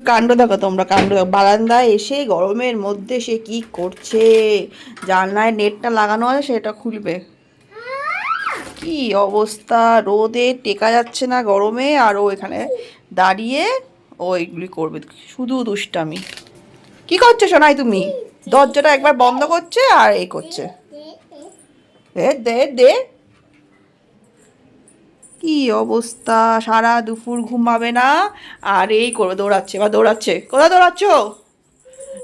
কাণ্ড দেখো তোমরা, কাণ্ড বারান্দায় এসে গরমের মধ্যে সে কি করছে? জানলায় নেটটা লাগানো আছে, সেটা খুলবে। কি অবস্থা? রোদে টেকা যাচ্ছে না গরমে, আর ও এখানে দাঁড়িয়ে ও এইগুলি করবে। শুধু দুষ্টামি। কি করছ সোনাই তুমি? দরজাটা একবার বন্ধ করছে আর এই করছে। দে দে দে। অবস্থা, সারা দুপুর ঘুমাবে না। আর এই করবে, দৌড়াচ্ছে বা দৌড়াচ্ছে। কোথায় দৌড়াচ্ছ?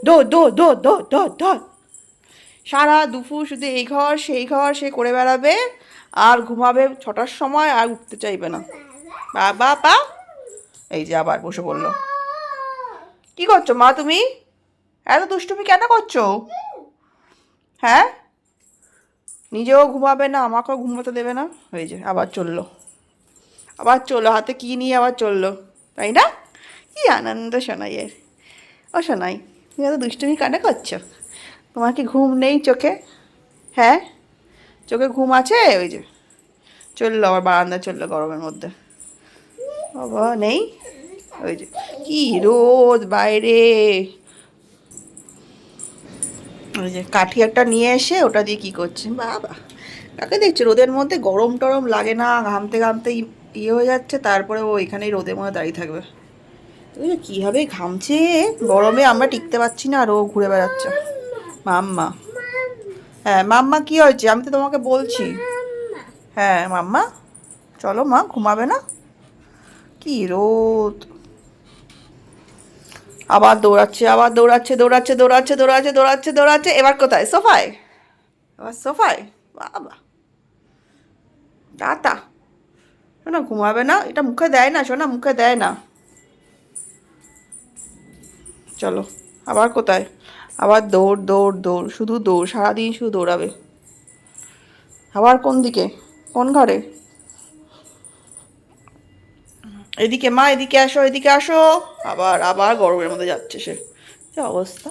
দৌড় দৌড় দৌড় দৌড় দৌড় দৌড়। সারা দুপুর শুধু এই ঘর, সেই ঘর, সে করে বেড়াবে। আর ঘুমাবে ছটার সময় আর উঠতে চাইবে না। বাবা পা এই যে আবার বসে পড়ল। কি করছ মা তুমি? এত দুষ্টুমি কেন করছ? হ্যাঁ? নিজেও ঘুমাবে না, আমাকেও ঘুমাতে দেবে না। এই যে আবার চলল। আবার চলল, হাতে কি নিয়ে আবার চলল? তাই না? কি আনন্দ শোনাই এর। ও শোনাই তুমি এত দুষ্টুমি কানে করছ? তোমার কি ঘুম নেই চোখে? হ্যাঁ? চোখে ঘুম আছে? ওই যে, চলল, আবার বারান্দা চলল গরমের মধ্যে। বাবা, নেই? ওই যে, কি রোদ বাইরে। ওই যে কাঠি একটা নিয়ে এসে ওটা দিয়ে কি করছে? বাবা, কাকে দেখছ? রোদের মধ্যে গরম টরম লাগে না, ঘামতে ঘামতে ই- ইয়ে হয়ে যাচ্ছে, তারপরে ও এখানেই রোদের মধ্যে দাঁড়িয়ে থাকবে। যে কীভাবে ঘামছে? গরমে আমরা টিকতে পারছি না, আর ও ঘুরে বেড়াচ্ছে। মাম্মা। হ্যাঁ মাম্মা কি হয়েছে? আমি তো তোমাকে বলছি। হ্যাঁ মাম্মা। চলো মা, ঘুমাবে না? কি রোদ। আবার দৌড়াচ্ছে আবার দৌড়াচ্ছে দৌড়াচ্ছে দৌড়াচ্ছে দৌড়াচ্ছে দৌড়াচ্ছে দৌড়াচ্ছে। এবার কোথায়? সোফায়? এবার সোফায়? বাবা। টাটা। শোনা ঘুমাবে না, এটা মুখে দেয় না, শোনা মুখে দেয় না। চলো, আবার কোথায়? আবার দৌড় দৌড় দৌড়, শুধু দৌড়, সারাদিন শুধু দৌড়াবে। আবার কোন দিকে? কোন ঘরে? এদিকে মা, এদিকে আসো এদিকে আসো। আবার আবার গরমের মধ্যে যাচ্ছে সে। অবস্থা?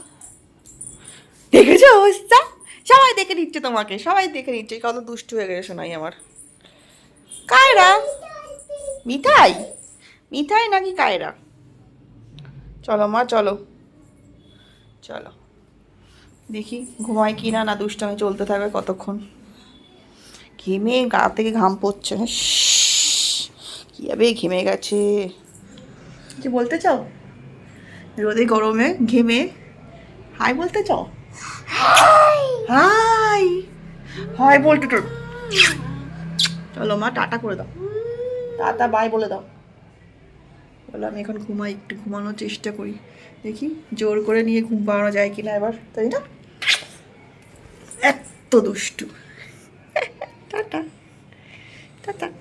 দেখেছ অবস্থা? সবাই দেখে নিচ্ছে তোমাকে, সবাই দেখে নিচ্ছে। কত দুষ্টু হয়ে গেছে শোনাই আমার। কায়রা? মিঠাই? মিঠাই নাকি কায়রা? চলো মা চলো। চলো। দেখি ঘুমায় কি না না দুষ্টামি চলতে থাকবে কতক্ষণ। ঘেমে গা থেকে ঘাম পড়ছে কি হবে ঘেমে গেছে। কি বলতে চাও? রোদে গরমে ঘেমে হাই বলতে চাও? হাই! হাই! বলতে তো বলো মা, টাটা করে দাও। টাটা বাই বলে দাও। বলো, আমি এখন ঘুমাই, একটু ঘুমানোর চেষ্টা করি। দেখি, জোর করে নিয়ে ঘুম পাওয়ানো যায় কিনা এবার, তাই না? এত দুষ্টু। টাটা। টাটা।